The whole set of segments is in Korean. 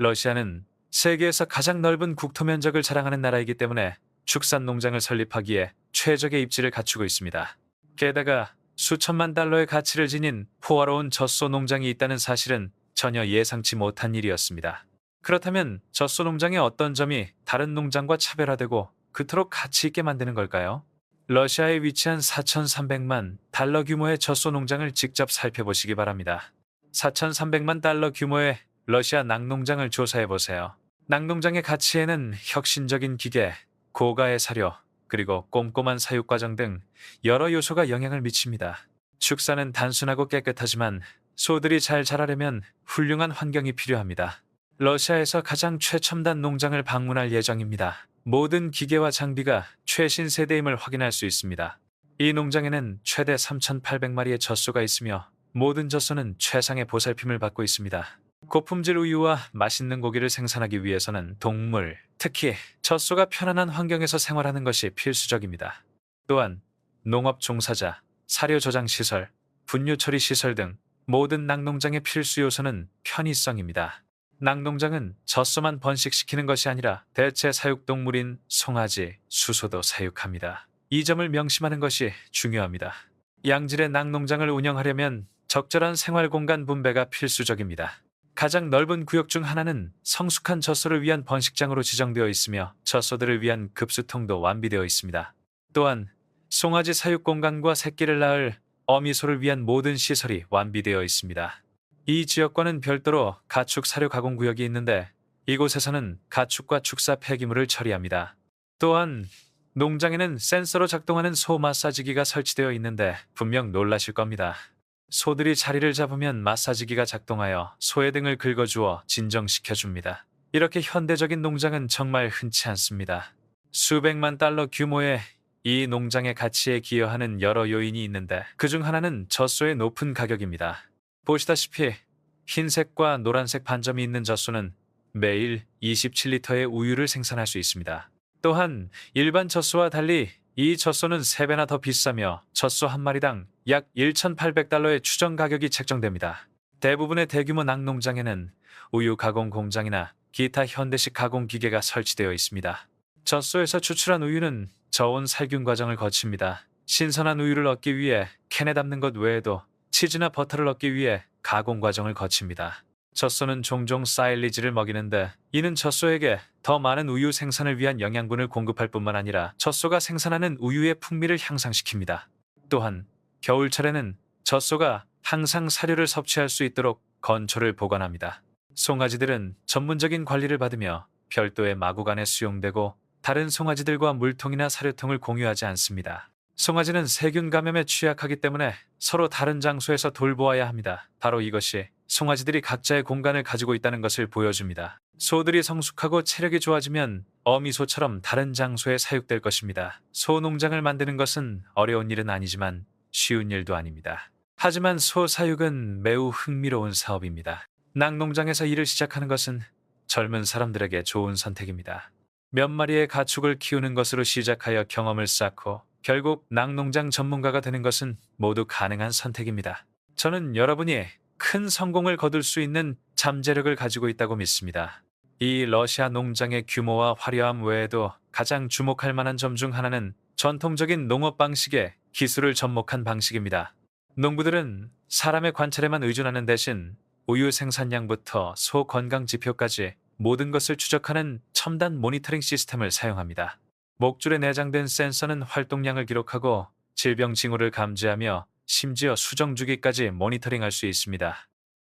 러시아는 세계에서 가장 넓은 국토 면적을 자랑하는 나라이기 때문에 축산 농장을 설립하기에 최적의 입지를 갖추고 있습니다. 게다가 수천만 달러의 가치를 지닌 호화로운 젖소 농장이 있다는 사실은 전혀 예상치 못한 일이었습니다. 그렇다면 젖소 농장의 어떤 점이 다른 농장과 차별화되고 그토록 가치 있게 만드는 걸까요? 러시아에 위치한 4,300만 달러 규모의 젖소 농장을 직접 살펴보시기 바랍니다. 4,300만 달러 규모의 러시아 낙농장을 조사해 보세요. 낙농장의 가치에는 혁신적인 기계, 고가의 사료, 그리고 꼼꼼한 사육 과정 등 여러 요소가 영향을 미칩니다. 축사는 단순하고 깨끗하지만 소들이 잘 자라려면 훌륭한 환경이 필요합니다. 러시아에서 가장 최첨단 농장을 방문할 예정입니다. 모든 기계와 장비가 최신 세대임을 확인할 수 있습니다. 이 농장에는 최대 3,800마리의 젖소가 있으며 모든 젖소는 최상의 보살핌을 받고 있습니다. 고품질 우유와 맛있는 고기를 생산하기 위해서는 동물, 특히 젖소가 편안한 환경에서 생활하는 것이 필수적입니다. 또한 농업 종사자, 사료 저장 시설, 분유 처리 시설 등 모든 낙농장의 필수 요소는 편의성입니다. 낙농장은 젖소만 번식시키는 것이 아니라 대체 사육동물인 송아지, 수소도 사육합니다. 이 점을 명심하는 것이 중요합니다. 양질의 낙농장을 운영하려면 적절한 생활 공간 분배가 필수적입니다. 가장 넓은 구역 중 하나는 성숙한 젖소를 위한 번식장으로 지정되어 있으며 젖소들을 위한 급수통도 완비되어 있습니다. 또한 송아지 사육 공간과 새끼를 낳을 어미소를 위한 모든 시설이 완비되어 있습니다. 이 지역과는 별도로 가축 사료 가공 구역이 있는데 이곳에서는 가축과 축사 폐기물을 처리합니다. 또한 농장에는 센서로 작동하는 소 마사지기가 설치되어 있는데 분명 놀라실 겁니다. 소들이 자리를 잡으면 마사지기가 작동하여 소의 등을 긁어주어 진정시켜줍니다. 이렇게 현대적인 농장은 정말 흔치 않습니다. 수백만 달러 규모의 이 농장의 가치에 기여하는 여러 요인이 있는데 그중 하나는 젖소의 높은 가격입니다. 보시다시피 흰색과 노란색 반점이 있는 젖소는 매일 27리터의 우유를 생산할 수 있습니다. 또한 일반 젖소와 달리 이 젖소는 3배나 더 비싸며 젖소 한 마리당 약 1,800달러의 추정 가격이 책정됩니다. 대부분의 대규모 낙농장에는 우유 가공 공장이나 기타 현대식 가공 기계가 설치되어 있습니다. 젖소에서 추출한 우유는 저온 살균 과정을 거칩니다. 신선한 우유를 얻기 위해 캔에 담는 것 외에도 치즈나 버터를 얻기 위해 가공 과정을 거칩니다. 젖소는 종종 사일리지를 먹이는데 이는 젖소에게 더 많은 우유 생산을 위한 영양분을 공급할 뿐만 아니라 젖소가 생산하는 우유의 풍미를 향상시킵니다. 또한 겨울철에는 젖소가 항상 사료를 섭취할 수 있도록 건초를 보관합니다. 송아지들은 전문적인 관리를 받으며 별도의 마구간에 수용되고 다른 송아지들과 물통이나 사료통을 공유하지 않습니다. 송아지는 세균 감염에 취약하기 때문에 서로 다른 장소에서 돌보아야 합니다. 바로 이것이 송아지들이 각자의 공간을 가지고 있다는 것을 보여줍니다. 소들이 성숙하고 체력이 좋아지면 어미소처럼 다른 장소에 사육될 것입니다. 소 농장을 만드는 것은 어려운 일은 아니지만 쉬운 일도 아닙니다. 하지만 소 사육은 매우 흥미로운 사업입니다. 낙농장에서 일을 시작하는 것은 젊은 사람들에게 좋은 선택입니다. 몇 마리의 가축을 키우는 것으로 시작하여 경험을 쌓고 결국 낙농장 전문가가 되는 것은 모두 가능한 선택입니다. 저는 여러분이 큰 성공을 거둘 수 있는 잠재력을 가지고 있다고 믿습니다. 이 러시아 농장의 규모와 화려함 외에도 가장 주목할 만한 점 중 하나는 전통적인 농업 방식에 기술을 접목한 방식입니다. 농부들은 사람의 관찰에만 의존하는 대신 우유 생산량부터 소 건강 지표까지 모든 것을 추적하는 첨단 모니터링 시스템을 사용합니다. 목줄에 내장된 센서는 활동량을 기록하고 질병 징후를 감지하며 심지어 수정 주기까지 모니터링할 수 있습니다.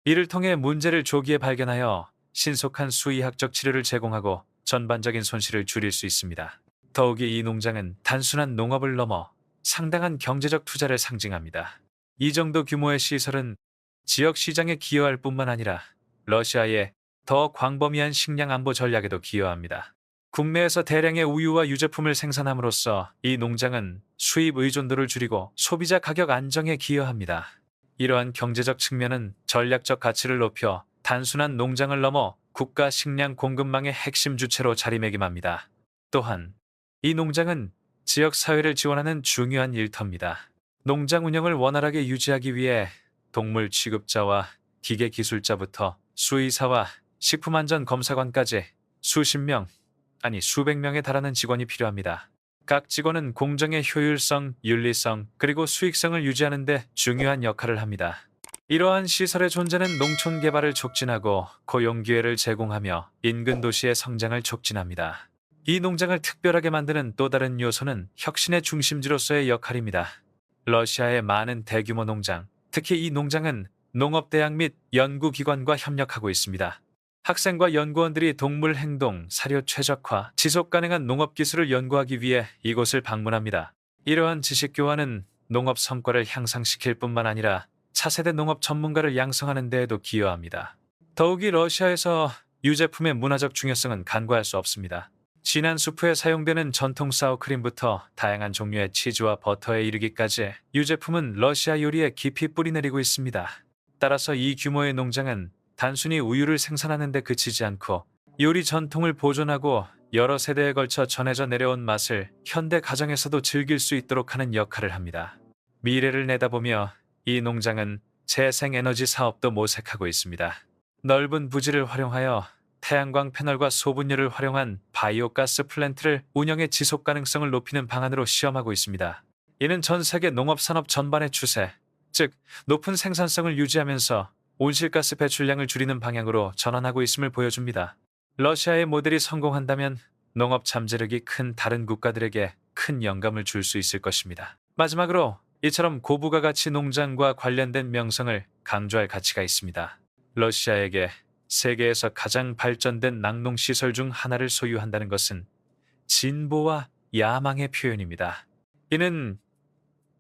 이를 통해 문제를 조기에 발견하여 신속한 수의학적 치료를 제공하고 전반적인 손실을 줄일 수 있습니다. 더욱이 이 농장은 단순한 농업을 넘어 상당한 경제적 투자를 상징합니다. 이 정도 규모의 시설은 지역 시장에 기여할 뿐만 아니라 러시아의 더 광범위한 식량 안보 전략에도 기여합니다. 국내에서 대량의 우유와 유제품을 생산함으로써 이 농장은 수입 의존도를 줄이고 소비자 가격 안정에 기여합니다. 이러한 경제적 측면은 전략적 가치를 높여 단순한 농장을 넘어 국가 식량 공급망의 핵심 주체로 자리매김합니다. 또한 이 농장은 지역 사회를 지원하는 중요한 일터입니다. 농장 운영을 원활하게 유지하기 위해 동물 취급자와 기계 기술자부터 수의사와 식품안전검사관까지 수십 명, 아니 수백 명에 달하는 직원이 필요합니다. 각 직원은 공정의 효율성, 윤리성, 그리고 수익성을 유지하는 데 중요한 역할을 합니다. 이러한 시설의 존재는 농촌 개발을 촉진하고 고용 기회를 제공하며 인근 도시의 성장을 촉진합니다. 이 농장을 특별하게 만드는 또 다른 요소는 혁신의 중심지로서의 역할입니다. 러시아의 많은 대규모 농장, 특히 이 농장은 농업대학 및 연구기관과 협력하고 있습니다. 학생과 연구원들이 동물 행동, 사료 최적화, 지속 가능한 농업 기술을 연구하기 위해 이곳을 방문합니다. 이러한 지식 교환은 농업 성과를 향상시킬 뿐만 아니라 차세대 농업 전문가를 양성하는 데에도 기여합니다. 더욱이 러시아에서 유제품의 문화적 중요성은 간과할 수 없습니다. 진한 수프에 사용되는 전통 사워크림부터 다양한 종류의 치즈와 버터에 이르기까지 유제품은 러시아 요리에 깊이 뿌리내리고 있습니다. 따라서 이 규모의 농장은 단순히 우유를 생산하는 데 그치지 않고 요리 전통을 보존하고 여러 세대에 걸쳐 전해져 내려온 맛을 현대 가정에서도 즐길 수 있도록 하는 역할을 합니다. 미래를 내다보며 이 농장은 재생에너지 사업도 모색하고 있습니다. 넓은 부지를 활용하여 태양광 패널과 소분열을 활용한 바이오가스 플랜트를 운영의 지속 가능성을 높이는 방안으로 시험하고 있습니다. 이는 전 세계 농업 산업 전반의 추세, 즉 높은 생산성을 유지하면서 온실가스 배출량을 줄이는 방향으로 전환하고 있음을 보여줍니다. 러시아의 모델이 성공한다면 농업 잠재력이 큰 다른 국가들에게 큰 영감을 줄 수 있을 것입니다. 마지막으로 이처럼 고부가 가치 농장과 관련된 명성을 강조할 가치가 있습니다. 러시아에게 세계에서 가장 발전된 낙농시설 중 하나를 소유한다는 것은 진보와 야망의 표현입니다. 이는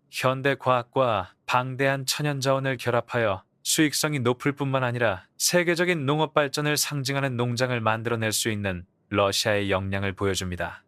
현대 과학과 방대한 천연 자원을 결합하여 수익성이 높을 뿐만 아니라 세계적인 농업 발전을 상징하는 농장을 만들어낼 수 있는 러시아의 역량을 보여줍니다.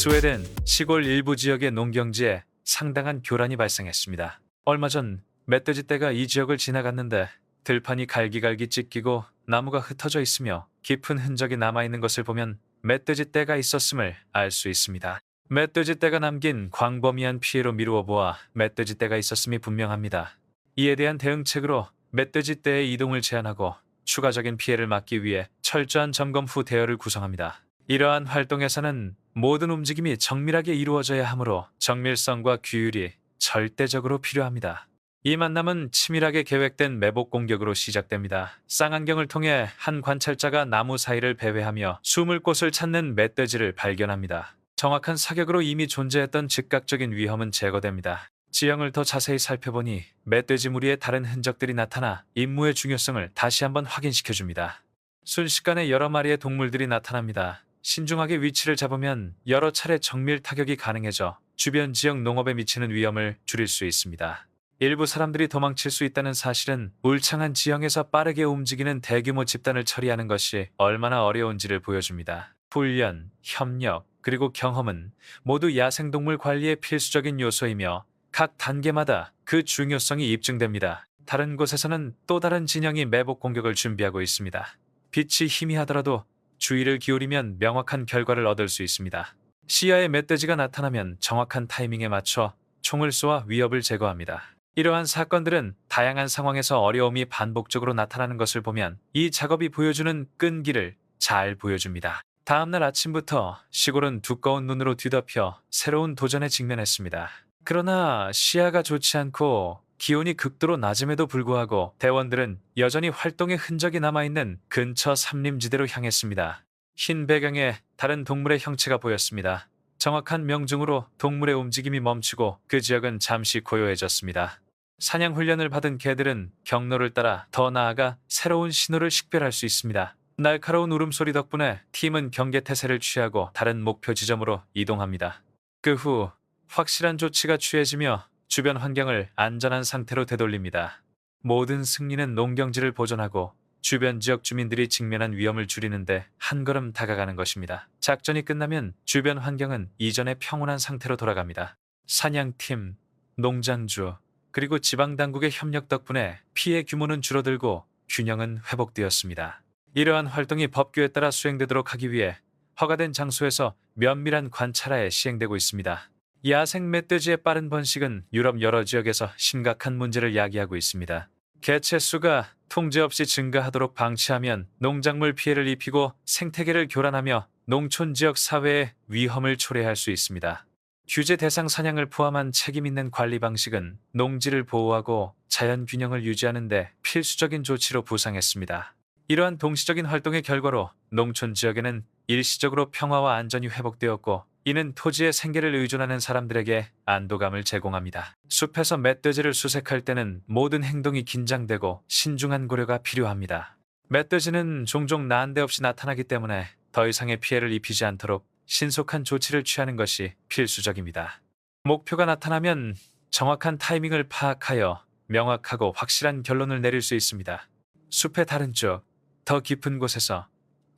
스웨덴 시골 일부 지역의 농경지에 상당한 교란이 발생했습니다. 얼마 전 멧돼지 떼가 이 지역을 지나갔는데 들판이 갈기갈기 찢기고 나무가 흩어져 있으며 깊은 흔적이 남아있는 것을 보면 멧돼지 떼가 있었음을 알 수 있습니다. 멧돼지 떼가 남긴 광범위한 피해로 미루어 보아 멧돼지 떼가 있었음이 분명합니다. 이에 대한 대응책으로 멧돼지 떼의 이동을 제한하고 추가적인 피해를 막기 위해 철저한 점검 후 대여를 구성합니다. 이러한 활동에서는 모든 움직임이 정밀하게 이루어져야 하므로 정밀성과 규율이 절대적으로 필요합니다. 이 만남은 치밀하게 계획된 매복 공격으로 시작됩니다. 쌍안경을 통해 한 관찰자가 나무 사이를 배회하며 숨을 곳을 찾는 멧돼지를 발견합니다. 정확한 사격으로 이미 존재했던 즉각적인 위험은 제거됩니다. 지형을 더 자세히 살펴보니 멧돼지 무리의 다른 흔적들이 나타나 임무의 중요성을 다시 한번 확인시켜줍니다. 순식간에 여러 마리의 동물들이 나타납니다. 신중하게 위치를 잡으면 여러 차례 정밀 타격이 가능해져 주변 지역 농업에 미치는 위험을 줄일 수 있습니다. 일부 사람들이 도망칠 수 있다는 사실은 울창한 지형에서 빠르게 움직이는 대규모 집단을 처리하는 것이 얼마나 어려운지를 보여줍니다. 훈련, 협력, 그리고 경험은 모두 야생동물 관리의 필수적인 요소이며 각 단계마다 그 중요성이 입증됩니다. 다른 곳에서는 또 다른 진영이 매복 공격을 준비하고 있습니다. 빛이 희미하더라도 주의를 기울이면 명확한 결과를 얻을 수 있습니다. 시야에 멧돼지가 나타나면 정확한 타이밍에 맞춰 총을 쏘아 위협을 제거합니다. 이러한 사건들은 다양한 상황에서 어려움이 반복적으로 나타나는 것을 보면 이 작업이 보여주는 끈기를 잘 보여줍니다. 다음날 아침부터 시골은 두꺼운 눈으로 뒤덮여 새로운 도전에 직면했습니다. 그러나 시야가 좋지 않고 기온이 극도로 낮음에도 불구하고 대원들은 여전히 활동의 흔적이 남아있는 근처 삼림지대로 향했습니다. 흰 배경에 다른 동물의 형체가 보였습니다. 정확한 명중으로 동물의 움직임이 멈추고 그 지역은 잠시 고요해졌습니다. 사냥 훈련을 받은 개들은 경로를 따라 더 나아가 새로운 신호를 식별할 수 있습니다. 날카로운 울음소리 덕분에 팀은 경계태세를 취하고 다른 목표 지점으로 이동합니다. 그 후 확실한 조치가 취해지며 주변 환경을 안전한 상태로 되돌립니다. 모든 승리는 농경지를 보존하고 주변 지역 주민들이 직면한 위험을 줄이는데 한 걸음 다가가는 것입니다. 작전이 끝나면 주변 환경은 이전의 평온한 상태로 돌아갑니다. 사냥팀, 농장주, 그리고 지방 당국의 협력 덕분에 피해 규모는 줄어들고 균형은 회복되었습니다. 이러한 활동이 법규에 따라 수행되도록 하기 위해 허가된 장소에서 면밀한 관찰하에 시행되고 있습니다. 야생 멧돼지의 빠른 번식은 유럽 여러 지역에서 심각한 문제를 야기하고 있습니다. 개체 수가 통제 없이 증가하도록 방치하면 농작물 피해를 입히고 생태계를 교란하며 농촌 지역 사회에 위험을 초래할 수 있습니다. 규제 대상 사냥을 포함한 책임 있는 관리 방식은 농지를 보호하고 자연 균형을 유지하는 데 필수적인 조치로 부상했습니다. 이러한 동시적인 활동의 결과로 농촌 지역에는 일시적으로 평화와 안전이 회복되었고 이는 토지의 생계를 의존하는 사람들에게 안도감을 제공합니다. 숲에서 멧돼지를 수색할 때는 모든 행동이 긴장되고 신중한 고려가 필요합니다. 멧돼지는 종종 난데없이 나타나기 때문에 더 이상의 피해를 입히지 않도록 신속한 조치를 취하는 것이 필수적입니다. 목표가 나타나면 정확한 타이밍을 파악하여 명확하고 확실한 결론을 내릴 수 있습니다. 숲의 다른 쪽, 더 깊은 곳에서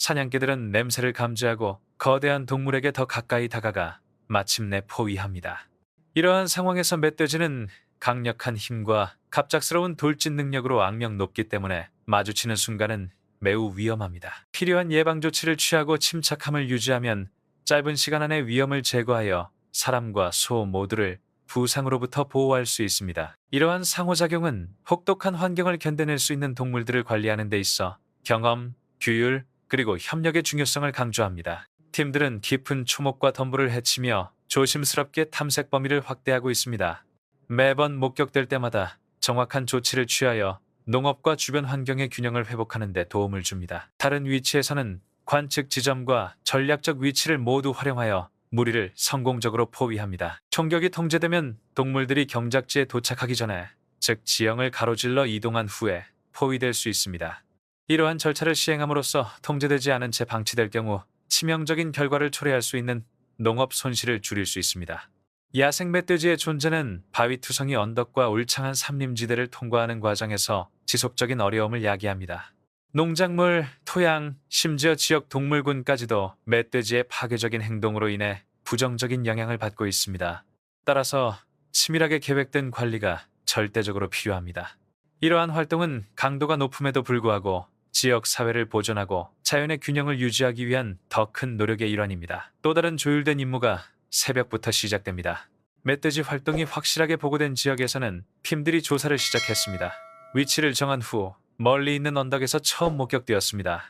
사냥개들은 냄새를 감지하고 거대한 동물에게 더 가까이 다가가 마침내 포위합니다. 이러한 상황에서 멧돼지는 강력한 힘과 갑작스러운 돌진 능력으로 악명 높기 때문에 마주치는 순간은 매우 위험합니다. 필요한 예방 조치를 취하고 침착함을 유지하면 짧은 시간 안에 위험을 제거하여 사람과 소 모두를 부상으로부터 보호할 수 있습니다. 이러한 상호작용은 혹독한 환경을 견뎌낼 수 있는 동물들을 관리하는 데 있어 경험, 규율, 그리고 협력의 중요성을 강조합니다. 팀들은 깊은 초목과 덤불을 헤치며 조심스럽게 탐색 범위를 확대하고 있습니다. 매번 목격될 때마다 정확한 조치를 취하여 농업과 주변 환경의 균형을 회복하는 데 도움을 줍니다. 다른 위치에서는 관측 지점과 전략적 위치를 모두 활용하여 무리를 성공적으로 포위합니다. 총격이 통제되면 동물들이 경작지에 도착하기 전에 즉 지형을 가로질러 이동한 후에 포위될 수 있습니다. 이러한 절차를 시행함으로써 통제되지 않은 채 방치될 경우 치명적인 결과를 초래할 수 있는 농업 손실을 줄일 수 있습니다. 야생 멧돼지의 존재는 바위 투성이 언덕과 울창한 산림지대를 통과하는 과정에서 지속적인 어려움을 야기합니다. 농작물, 토양, 심지어 지역 동물군까지도 멧돼지의 파괴적인 행동으로 인해 부정적인 영향을 받고 있습니다. 따라서 치밀하게 계획된 관리가 절대적으로 필요합니다. 이러한 활동은 강도가 높음에도 불구하고 지역 사회를 보존하고 자연의 균형을 유지하기 위한 더 큰 노력의 일환입니다. 또 다른 조율된 임무가 새벽부터 시작됩니다. 멧돼지 활동이 확실하게 보고된 지역에서는 팀들이 조사를 시작했습니다. 위치를 정한 후 멀리 있는 언덕에서 처음 목격되었습니다.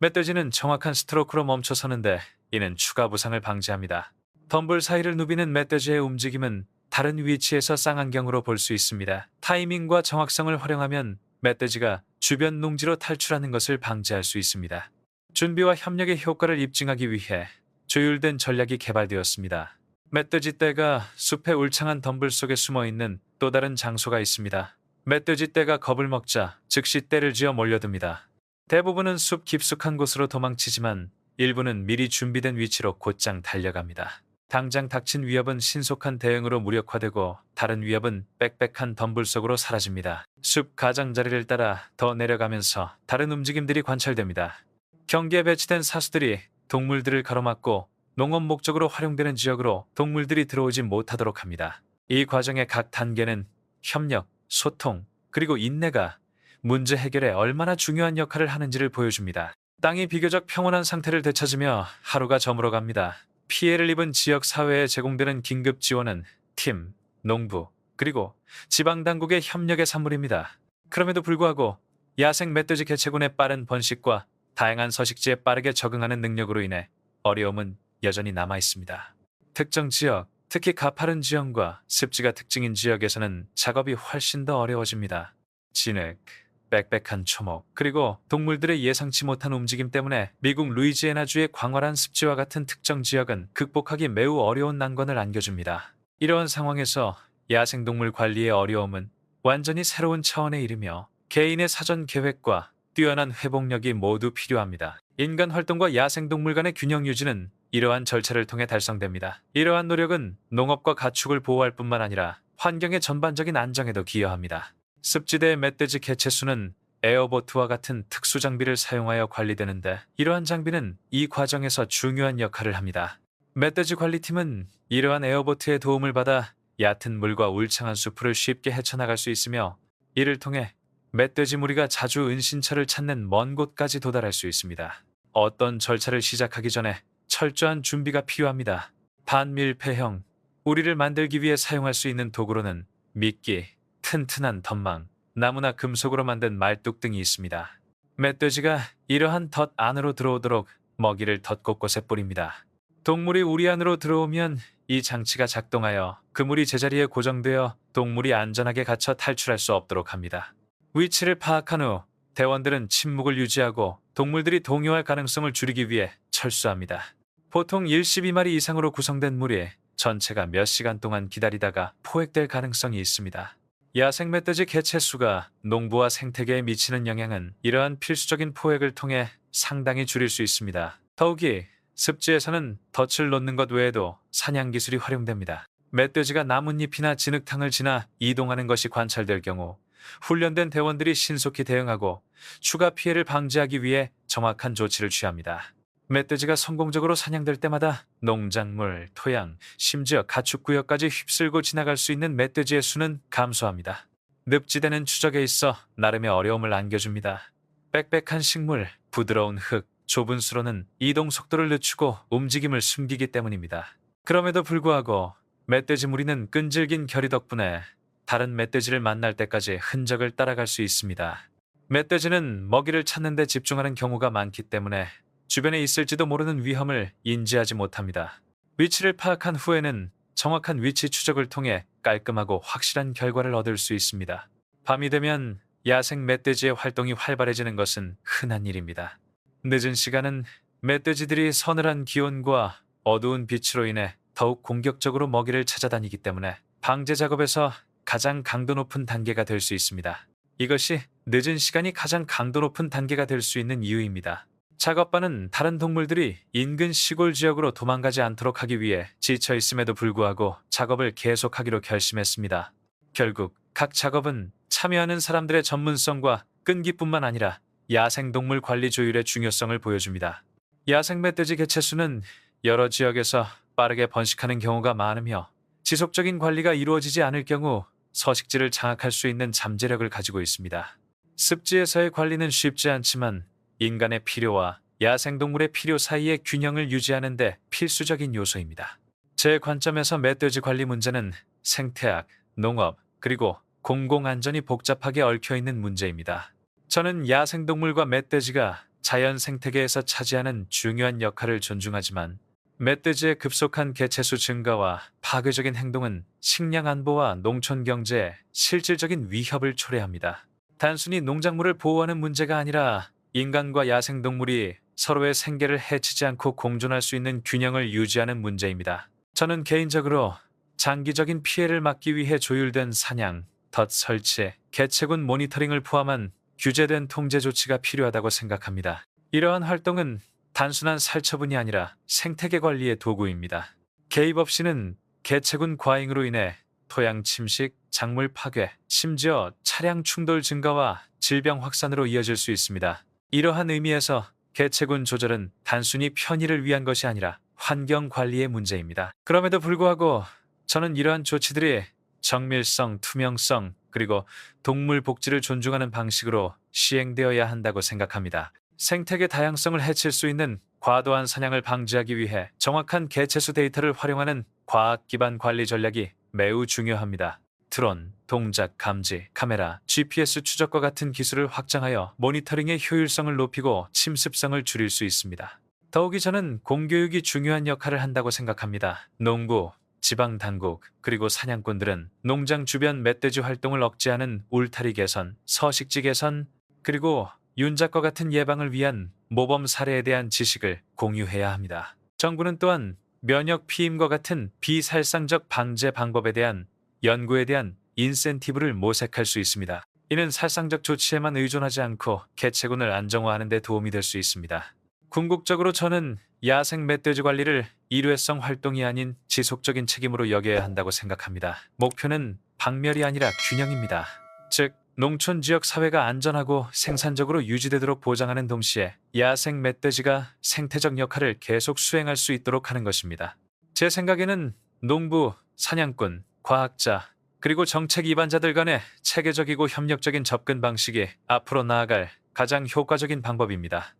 멧돼지는 정확한 스트로크로 멈춰서는데 이는 추가 부상을 방지합니다. 덤불 사이를 누비는 멧돼지의 움직임은 다른 위치에서 쌍안경으로 볼 수 있습니다. 타이밍과 정확성을 활용하면 멧돼지가 주변 농지로 탈출하는 것을 방지할 수 있습니다. 준비와 협력의 효과를 입증하기 위해 조율된 전략이 개발되었습니다. 멧돼지 떼가 숲의 울창한 덤불 속에 숨어 있는 또 다른 장소가 있습니다. 멧돼지 떼가 겁을 먹자 즉시 떼를 지어 몰려듭니다. 대부분은 숲 깊숙한 곳으로 도망치지만 일부는 미리 준비된 위치로 곧장 달려갑니다. 당장 닥친 위협은 신속한 대응으로 무력화되고 다른 위협은 빽빽한 덤불 속으로 사라집니다. 숲 가장자리를 따라 더 내려가면서 다른 움직임들이 관찰됩니다. 경계에 배치된 사수들이 동물들을 가로막고 농업 목적으로 활용되는 지역으로 동물들이 들어오지 못하도록 합니다. 이 과정의 각 단계는 협력, 소통, 그리고 인내가 문제 해결에 얼마나 중요한 역할을 하는지를 보여줍니다. 땅이 비교적 평온한 상태를 되찾으며 하루가 저물어 갑니다. 피해를 입은 지역 사회에 제공되는 긴급 지원은 팀, 농부, 그리고 지방 당국의 협력의 산물입니다. 그럼에도 불구하고 야생 멧돼지 개체군의 빠른 번식과 다양한 서식지에 빠르게 적응하는 능력으로 인해 어려움은 여전히 남아 있습니다. 특정 지역, 특히 가파른 지형과 습지가 특징인 지역에서는 작업이 훨씬 더 어려워집니다. 진흙, 빽빽한 초목, 그리고 동물들의 예상치 못한 움직임 때문에 미국 루이지애나주의 광활한 습지와 같은 특정 지역은 극복하기 매우 어려운 난관을 안겨줍니다. 이러한 상황에서 야생동물 관리의 어려움은 완전히 새로운 차원에 이르며 개인의 사전 계획과 뛰어난 회복력이 모두 필요합니다. 인간 활동과 야생동물 간의 균형 유지는 이러한 절차를 통해 달성됩니다. 이러한 노력은 농업과 가축을 보호할 뿐만 아니라 환경의 전반적인 안정에도 기여합니다. 습지대의 멧돼지 개체 수는 에어보트와 같은 특수 장비를 사용하여 관리되는데 이러한 장비는 이 과정에서 중요한 역할을 합니다. 멧돼지 관리팀은 이러한 에어보트의 도움을 받아 얕은 물과 울창한 숲을 쉽게 헤쳐나갈 수 있으며 이를 통해 멧돼지 무리가 자주 은신처를 찾는 먼 곳까지 도달할 수 있습니다. 어떤 절차를 시작하기 전에 철저한 준비가 필요합니다. 반밀폐형, 우리를 만들기 위해 사용할 수 있는 도구로는 미끼, 튼튼한 덧망, 나무나 금속으로 만든 말뚝 등이 있습니다. 멧돼지가 이러한 덫 안으로 들어오도록 먹이를 덫 곳곳에 뿌립니다. 동물이 우리 안으로 들어오면 이 장치가 작동하여 그물이 제자리에 고정되어 동물이 안전하게 갇혀 탈출할 수 없도록 합니다. 위치를 파악한 후 대원들은 침묵을 유지하고 동물들이 동요할 가능성을 줄이기 위해 철수합니다. 보통 12마리 이상으로 구성된 무리 전체가 몇 시간 동안 기다리다가 포획될 가능성이 있습니다. 야생 멧돼지 개체 수가 농부와 생태계에 미치는 영향은 이러한 필수적인 포획을 통해 상당히 줄일 수 있습니다. 더욱이 습지에서는 덫을 놓는 것 외에도 사냥 기술이 활용됩니다. 멧돼지가 나뭇잎이나 진흙탕을 지나 이동하는 것이 관찰될 경우 훈련된 대원들이 신속히 대응하고 추가 피해를 방지하기 위해 정확한 조치를 취합니다. 멧돼지가 성공적으로 사냥될 때마다 농작물, 토양, 심지어 가축구역까지 휩쓸고 지나갈 수 있는 멧돼지의 수는 감소합니다. 늪지대는 추적에 있어 나름의 어려움을 안겨줍니다. 빽빽한 식물, 부드러운 흙, 좁은 수로는 이동 속도를 늦추고 움직임을 숨기기 때문입니다. 그럼에도 불구하고 멧돼지 무리는 끈질긴 결의 덕분에 다른 멧돼지를 만날 때까지 흔적을 따라갈 수 있습니다. 멧돼지는 먹이를 찾는 데 집중하는 경우가 많기 때문에 주변에 있을지도 모르는 위험을 인지하지 못합니다. 위치를 파악한 후에는 정확한 위치 추적을 통해 깔끔하고 확실한 결과를 얻을 수 있습니다. 밤이 되면 야생 멧돼지의 활동이 활발해지는 것은 흔한 일입니다. 늦은 시간은 멧돼지들이 서늘한 기온과 어두운 빛으로 인해 더욱 공격적으로 먹이를 찾아다니기 때문에 방제 작업에서 가장 강도 높은 단계가 될 수 있습니다. 이것이 늦은 시간이 가장 강도 높은 단계가 될 수 있는 이유입니다. 작업반은 다른 동물들이 인근 시골 지역으로 도망가지 않도록 하기 위해 지쳐 있음에도 불구하고 작업을 계속하기로 결심했습니다. 결국 각 작업은 참여하는 사람들의 전문성과 끈기뿐만 아니라 야생동물 관리 조율의 중요성을 보여줍니다. 야생 멧돼지 개체 수는 여러 지역에서 빠르게 번식하는 경우가 많으며 지속적인 관리가 이루어지지 않을 경우 서식지를 장악할 수 있는 잠재력을 가지고 있습니다. 습지에서의 관리는 쉽지 않지만 인간의 필요와 야생동물의 필요 사이의 균형을 유지하는 데 필수적인 요소입니다. 제 관점에서 멧돼지 관리 문제는 생태학, 농업, 그리고 공공안전이 복잡하게 얽혀 있는 문제입니다. 저는 야생동물과 멧돼지가 자연 생태계에서 차지하는 중요한 역할을 존중하지만 멧돼지의 급속한 개체수 증가와 파괴적인 행동은 식량 안보와 농촌 경제에 실질적인 위협을 초래합니다. 단순히 농작물을 보호하는 문제가 아니라 인간과 야생동물이 서로의 생계를 해치지 않고 공존할 수 있는 균형을 유지하는 문제입니다. 저는 개인적으로 장기적인 피해를 막기 위해 조율된 사냥, 덫 설치, 개체군 모니터링을 포함한 규제된 통제 조치가 필요하다고 생각합니다. 이러한 활동은 단순한 살처분이 아니라 생태계 관리의 도구입니다. 개입 없이는 개체군 과잉으로 인해 토양 침식, 작물 파괴, 심지어 차량 충돌 증가와 질병 확산으로 이어질 수 있습니다. 이러한 의미에서 개체군 조절은 단순히 편의를 위한 것이 아니라 환경 관리의 문제입니다. 그럼에도 불구하고 저는 이러한 조치들이 정밀성, 투명성, 그리고 동물 복지를 존중하는 방식으로 시행되어야 한다고 생각합니다. 생태계 다양성을 해칠 수 있는 과도한 사냥을 방지하기 위해 정확한 개체수 데이터를 활용하는 과학 기반 관리 전략이 매우 중요합니다. 드론, 동작 감지, 카메라, GPS 추적과 같은 기술을 확장하여 모니터링의 효율성을 높이고 침습성을 줄일 수 있습니다. 더욱이 저는 공교육이 중요한 역할을 한다고 생각합니다. 농구, 지방 당국, 그리고 사냥꾼들은 농장 주변 멧돼지 활동을 억제하는 울타리 개선, 서식지 개선, 그리고 윤작과 같은 예방을 위한 모범 사례에 대한 지식을 공유해야 합니다. 정부는 또한 면역 피임과 같은 비살상적 방제 방법에 대한 연구에 대한 인센티브를 모색할 수 있습니다. 이는 살상적 조치에만 의존하지 않고 개체군을 안정화하는 데 도움이 될 수 있습니다. 궁극적으로 저는 야생 멧돼지 관리를 일회성 활동이 아닌 지속적인 책임으로 여겨야 한다고 생각합니다. 목표는 박멸이 아니라 균형입니다. 즉, 농촌 지역 사회가 안전하고 생산적으로 유지되도록 보장하는 동시에 야생 멧돼지가 생태적 역할을 계속 수행할 수 있도록 하는 것입니다. 제 생각에는 농부, 사냥꾼, 과학자, 그리고 정책 입안자들 간의 체계적이고 협력적인 접근 방식이 앞으로 나아갈 가장 효과적인 방법입니다.